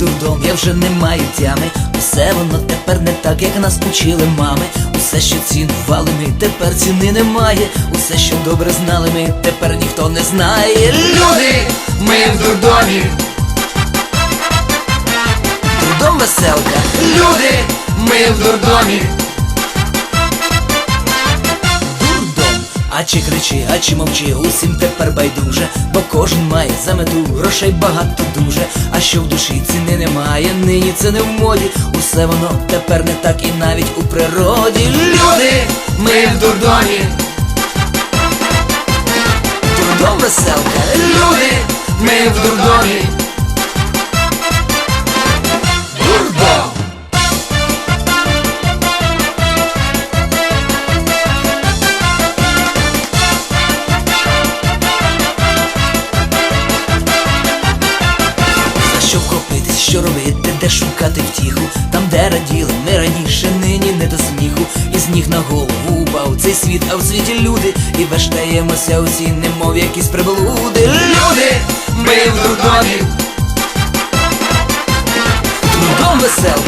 дурдом, я вже не маю тями. Усе воно тепер не так, як нас учили мами. Усе, що цінували ми, тепер ціни немає. Усе, що добре знали ми, тепер ніхто не знає. Люди, ми в дурдомі. Дурдом веселка. Люди, ми в дурдомі. А чи кричи, а чи мовчи, усім тепер байдуже, бо кожен має за мету грошей багато дуже. А що в душі ціни немає, нині це не в моді. Усе воно тепер не так і навіть у природі. Люди, ми в дурдомі. Дурдом веселка. Люди, ми в дурдомі. що вхопитись, що робити, де шукати втіху, там, де раділи, не раніше, нині не до сміху. І з ніг на голову упав цей світ, а в світі люди. І вештаємося усі, немов якісь приблуди. Люди, ми в дурдомі! Дурдом веселий.